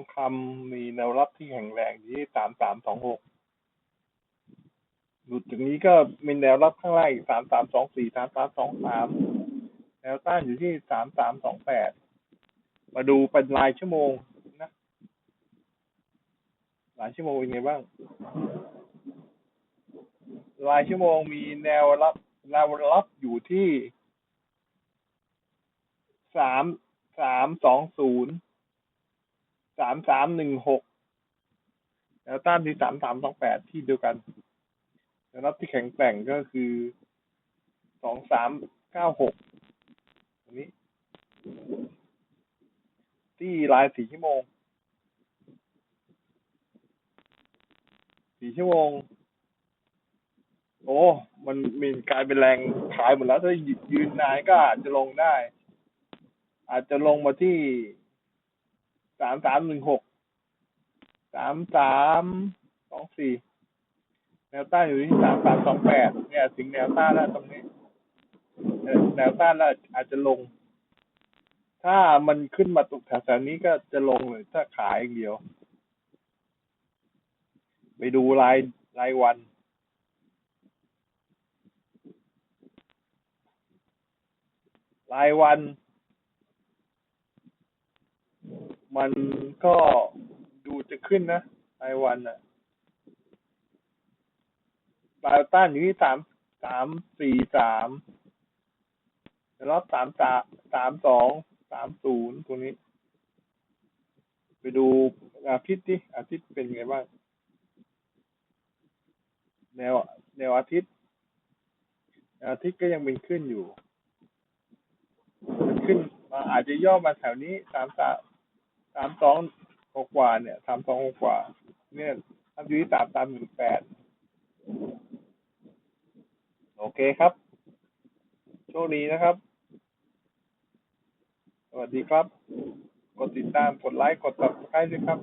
องคำมีแนวรับที่แข็งแรงอยู่ที่สามสามสองหกหลุดจากนี้ก็มีแนวรับข้างล่างอีกสามสามสองสี่สามสามสองสามแนวต้านอยู่ที่สามสามสองแปดมาดูเป็นรายชั่วโมงนะรายชั่วโมงเป็นไงบ้างรายชั่วโมงมีแนวรับแนวรับอยู่ที่สามสามสองศูนย์ สามสามหนึ่งหกแนวต้านที่สามสามสองแปดที่เดียวกันแนวรับที่แข็งแกร่งก็คือสองสามเก้าหกตรงนี้ ที่รายสี่ชั่วโมงสี่ชั่วโมง โอ้ มันมีกลายเป็นแรงขายหมดแล้ว ถ้ายืนนานก็อาจจะลงได้ อาจจะลงมาที่ สามสามหนึ่งหกสามสามสองสี่แนวต้านอยู่ที่สามสามสองแปดเนี่ยถึงแนวต้านแล้วตรงนี้แนวต้านแล้วอาจจะลง ถ้ามันขึ้นมาตกแถวๆนี้ก็จะลงเลยถ้าขายอย่างเดียว ไปดูรายรายวันรายวัน มันก็ดูจะขึ้นนะรายวันอะปลาต้านอยู่ที่สามสามสี่สามรอบสามสามสามสองสามศูนย์ตรงนี้ ไปดูอาทิตย์ดิอาทิตย์เป็นไงบ้าง แนวแนวอาทิตย์ อาทิตย์ก็ยังเป็นขึ้นอยู่มันขึ้นมาอาจจะย่อมาแถวนี้สามสาม สามสองกกว่าเนี่ยสามสองกกว่า เนี่ยทำอยู่ที่สามสามหนึ่งแปดโอเคครับ โชคดีนะครับ สวัสดีครับ กดติดตาม กดไลค์ กดติดตามด้วยครับ